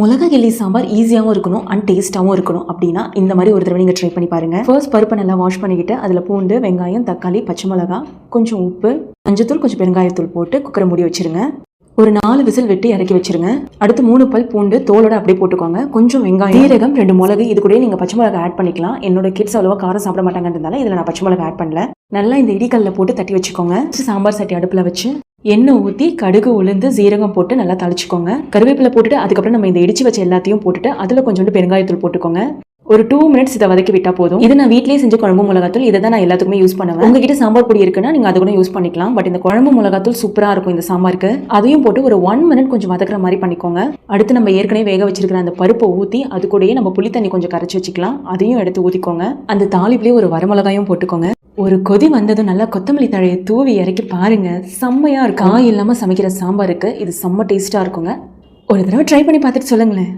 மிளகா கிள்ளி சாம்பார் ஈஸியாகவும் இருக்கணும் அண்ட் டேஸ்ட்டாகவும் இருக்கணும் அப்படின்னா இந்த மாதிரி ஒரு தடவை நீங்கள் ட்ரை பண்ணி பாருங்கள் ஃபர்ஸ்ட் பருப்பை நல்லா வாஷ் பண்ணிக்கிட்டு அதில் பூண்டு வெங்காயம் தக்காளி பச்சை மிளகா கொஞ்சம் உப்பு மஞ்சத்தூள் கொஞ்சம் பெருங்காயத்தூள் போட்டு குக்கரை மூடி வச்சுருங்க. ஒரு நாலு விசில் வெட்டி இறக்கி வச்சிருங்க. அடுத்து மூணு பல் பூண்டு தோலோட அப்படியே போட்டுக்கோங்க. கொஞ்சம் வெங்காயம் சீரகம் ரெண்டு மிளகு இது கூட நீங்கள் பச்சை மிளகா ஆட் பண்ணிக்கலாம். என்னோட கிட்ஸ் அவ்வளோவா காரம் சாப்பிட மாட்டாங்கன்றதால இதில் நான் பச்சை மிளகா ஆட் பண்ணல. நல்லா இந்த இடிக்கல்ல போட்டு தட்டி வச்சுக்கோங்க. சாம்பார் சட்டி அடுப்பில் வச்சு எண்ணெய் ஊற்றி கடுகு உளுந்து சீரகம் போட்டு நல்லா தளிச்சுக்கோங்க கருவேப்பிலை போட்டுட்டு அதுக்கப்புறம் நம்ம இந்த இடிச்சு வச்ச எல்லாத்தையும் போட்டுட்டு அதில் கொஞ்சோண்டு பெருங்காயத்தூள் போட்டுக்கோங்க. ஒரு டூ மினிட்ஸ் இதை வதக்கி விட்டா போதும். இது நான் வீட்லேயே செஞ்ச குழம்பு மிளகாத்தூள். இதை தான் நான் எல்லாத்துக்குமே யூஸ் பண்ணுவேன். உங்ககிட்ட சாம்பார் பொடி இருக்குன்னா நீங்க அது கூட யூஸ் பண்ணிக்கலாம். பட் இந்த குழம்பு மிளகாத்தூள் சூப்பரா இருக்கும் இந்த சாம்பாருக்கு. அதையும் போட்டு ஒரு ஒன் மினிட் கொஞ்சம் வதக்குற மாதிரி பண்ணிக்கோங்க. அடுத்து நம்ம ஏற்கனவே வேக வச்சிருக்கிற அந்த பருப்பை ஊத்தி அது கூடயே நம்ம புளி தண்ணி கொஞ்சம் கரைச்சி வச்சுக்கலாம். அதையும் எடுத்து ஊத்திக்கோங்க. அந்த தாளிப்புலயே ஒரு வரமிளகாயும் போட்டுக்கோங்க. ஒரு கொதி வந்ததும் நல்லா கொத்தமல்லி தழையை தூவி இறக்கி பாருங்க. செம்மையாக இருக்கும். காய் இல்லாமல் சமைக்கிற சாம்பாருக்கு இது செம்ம டேஸ்ட்டாக இருக்குங்க. ஒரு தடவை ட்ரை பண்ணி பார்த்துட்டு சொல்லுங்களேன்.